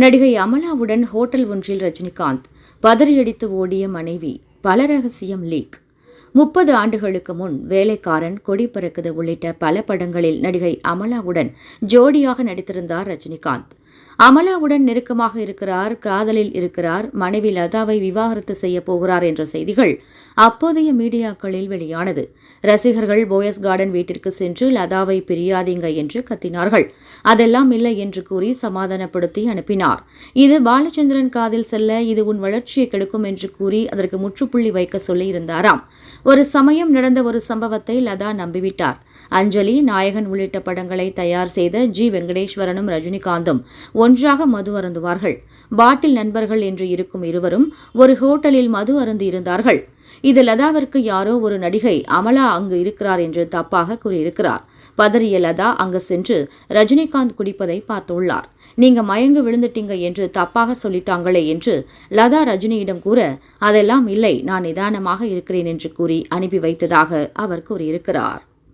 நடிகை அமலாவுடன் ஹோட்டல் ஒன்றில் ரஜினிகாந்த் பதறியடித்து ஓடிய மனைவி பல ரகசியம் லீக். முப்பது ஆண்டுகளுக்கு முன் வேலைக்காரன் கொடி பறக்குது உள்ளிட்ட பல படங்களில் நடிகை அமலாவுடன் ஜோடியாக நடித்திருந்தார் ரஜினிகாந்த். அமலாவுடன் நெருக்கமாக இருக்கிறார் காதலில் இருக்கிறார் மனைவி லதாவை விவாகரத்து செய்ய போகிறார் என்ற செய்திகள் அப்போதைய மீடியாக்களில் வெளியானது. ரசிகர்கள் போயஸ் கார்டன் வீட்டிற்கு சென்று லதாவை பிரியாதீங்க என்று கத்தினார்கள். அதெல்லாம் இல்லை என்று கூறி சமாதானப்படுத்தி அனுப்பினார். இது பாலச்சந்திரன் காதில் செல்ல இது உன் வளர்ச்சியை கெடுக்கும் என்று கூறி அதற்கு முற்றுப்புள்ளி வைக்க சொல்லியிருந்தாராம். ஒரு சமயம் நடந்த ஒரு சம்பவத்தை லதா நம்பிவிட்டார். அஞ்சலி நாயகன் உள்ளிட்ட படங்களை தயார் செய்த ஜி வெங்கடேஸ்வரனும் ரஜினிகாந்தும் ஒன்றாக மது அருந்துவார்கள். பாட்டில் நண்பர்கள் என்று இருக்கும் இருவரும் ஒரு ஹோட்டலில் மது அருந்து இருந்தார்கள். இது லதாவிற்கு யாரோ ஒரு நடிகை அமலா அங்கு இருக்கிறார் என்று தப்பாக கூறியிருக்கிறார். பதறிய லதா அங்கு சென்று ரஜினிகாந்த் குடிப்பதை பார்த்துள்ளார் நீங்க மயங்கு விழுந்துட்டீங்க என்று தப்பாக சொல்லிட்டாங்களே என்று லதா ரஜினியிடம் கூற அதெல்லாம் இல்லை நான் நிதானமாக இருக்கிறேன் என்று கூறி அனுப்பி வைத்ததாக அவர் கூறியிருக்கிறார்.